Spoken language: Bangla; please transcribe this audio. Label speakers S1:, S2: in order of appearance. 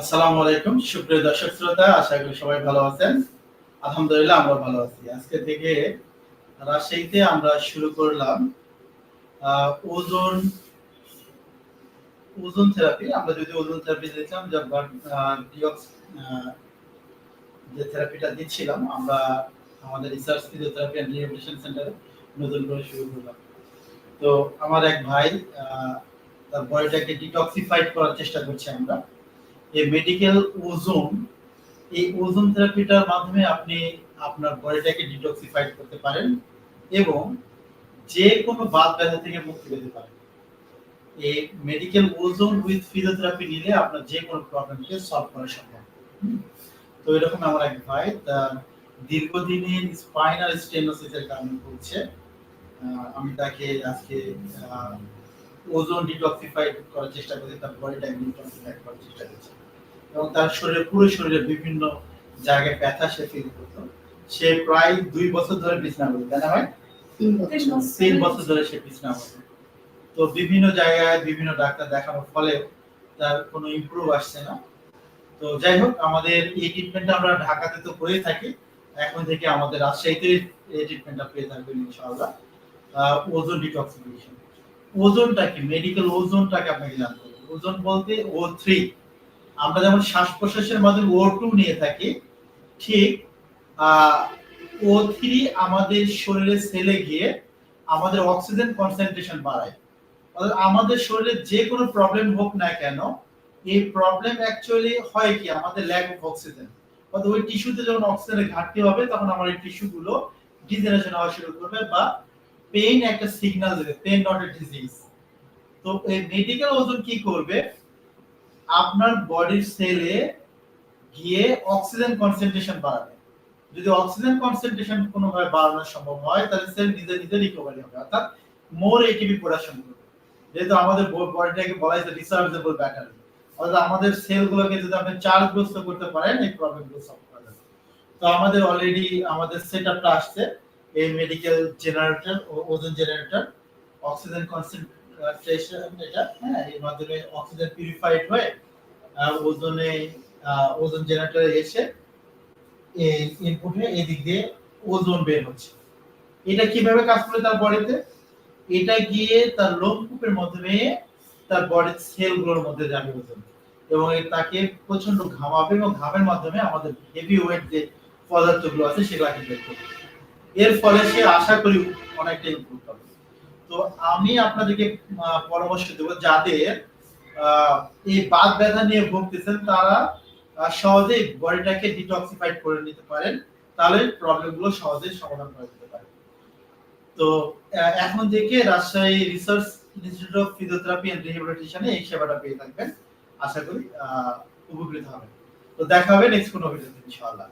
S1: আসসালামু আলাইকুম। সুপ্রিয় দর্শক শ্রোতা, আশা করি সবাই ভালো আছেন। আলহামদুলিল্লাহ, আমরা ভালো আছি। আজকে থেকে রাজশাহীতে আমরা শুরু করলাম ওজন ওজন থেরাপি আমরা যদি ওজন থেরাপি দিয়েছিলাম যে থেরাপিটা দিচ্ছিলাম, আমরা আমাদের রিসার্চ ফিজিওথেরাপি অ্যান্ড রিহ্যাবিলিটেশন সেন্টারে নতুন করে শুরু করলাম। তো আমার এক ভাই তার বডিটাকে ডিটক্সিফাইড করার চেষ্টা করছি আমরা। এই মেডিকেল ওজোন এই ওজোন থেরাপিটার মাধ্যমে আপনি আপনার বডিটাকে ডিটক্সিফাইড করতে পারেন এবং যে কোনো বাত ব্যথা থেকে মুক্তি পেতে পারেন। এই মেডিকেল ওজোন উইথ ফিজিওথেরাপি নিলে আপনার যে কোনো প্রবলেমকে সলভ করা সম্ভব। তো এরকম আমার এক ভাই দীর্ঘদিনের স্পাইনাল স্টেনোসিসের কারণে আহ, আমি তাকে আজকে ওজোন ডিটক্সিফাইড করার চেষ্টা করছি তার বডিটা ডিটক্সিফাইড করার চেষ্টা করছি। এবং তার শরীরে পুরো শরীরে বিভিন্ন জায়গায় ব্যথা সে ফিল করতো। সে প্রায় দুই বছর ধরে বিছনা করতো তাই না ভাই? তিন বছর। ধরে সে বিছনা করতো তো বিভিন্ন জায়গায় বিভিন্ন ডাক্তার দেখানোর ফলে তার কোনো ইমপ্রুভ আসছে না। তো যাই হোক আমাদের এই ট্রিটমেন্টটা আমরা ঢাকাতে তো করেই থাকি। এখন থেকে আমাদের রাজশাহীতে এই ট্রিটমেন্টটা পেয়ে থাকবেন ইনশাআল্লাহ। আহ, ওজন ডিটক্সিফিকেশন ওজনটা কি? মেডিকেল ওজনটাকে আপনাকে জানতে হবে। ওজন বলতে ও থ্রি আমরা যেমন শ্বাস প্রশ্বাসের মাধ্যমে ও টু নিয়ে থাকি, ঠিক ও থ্রি আমাদের শরীরে সেলে গিয়ে আমাদের অক্সিজেন কনসেন্ট্রেশন বাড়ায়। অর্থাৎ আমাদের শরীরে যে কোনো প্রবলেম হোক না কেন, এই প্রবলেম অ্যাকচুয়ালি হয় কি? আমাদের ল্যাক অফ অক্সিজেন অর্থাৎ ওই টিস্যুতে যখন অক্সিজেনের ঘাটতি হবে, তখন আমার এই টিস্যু গুলো ডিজেনারেশন হওয়া শুরু করবে বা পেইন একটা সিগন্যাল দেবে পেইন নট এ ডিজিজ তো এই মেডিকেল ওজন কি করবে? আপনার বডির সেলে গিয়ে অক্সিজেন কনসেন্ট্রেশন বাড়াবে। যদি অক্সিজেন কনসেন্ট্রেশন কোনোভাবে বাড়ানো সম্ভব হয়, তাহলে সেল নিজে নিজে রিকভারি হবে। অর্থাৎ মোর এটিপি প্রোডাকশন করবে। যেহেতু আমাদের বডিটাকে বলা হয় রিসার্চেবল ব্যাটারি অর্থাৎ আমাদের সেলগুলোকে যদি আপনি চার্জগ্রস্ত করতে পারেন, এই প্রবলেমগুলো সলভ করা যাবে। তো আমাদের অলরেডি আমাদের সেট সেটআপটা আসছে, এই মেডিকেল জেনারেটর ও ওজন জেনারেটর অক্সিজেন হ্যাঁ মাধ্যমে অক্সিজেন পিউরিফাইড হয়ে ওজনে ওজন জেনারেটরে এসে এদিক দিয়ে ওজন বের হচ্ছে। এটা কীভাবে কাজ করে তার বডিতে এটা গিয়ে তার লোমকূপের মাধ্যমে তার বডির সেলগুলোর মধ্যে যাবে ওজন। এবং তাকে প্রচণ্ড ঘামাবে এবং ঘামের মাধ্যমে আমাদের হেভি ওয়েট যে পদার্থগুলো আছে করবে এর ফলে সে আশা করি অনেকটা ইমপ্রুভ হবে। তো আমি আপনাদেরকে পরামর্শ দেবো যাদের এই বাত ব্যথা নিয়ে ভুগতেছেন তারা সহজেই বডিটাকে ডিটক্সিফাইড করে নিতে পারেন। তাহলে প্রবলেমগুলো সহজেই সমাধান করে যেতে পারে। তো এখন থেকে Rajshahi research institute of physiotherapy and রিহ্যাবিলিটেশনে এই সেবাটা পেয়ে থাকবেন। আশা করি উপকৃত হবেন। তো দেখা হবে নেক্সট কোনো ভিডিওতে ইনশাআল্লাহ।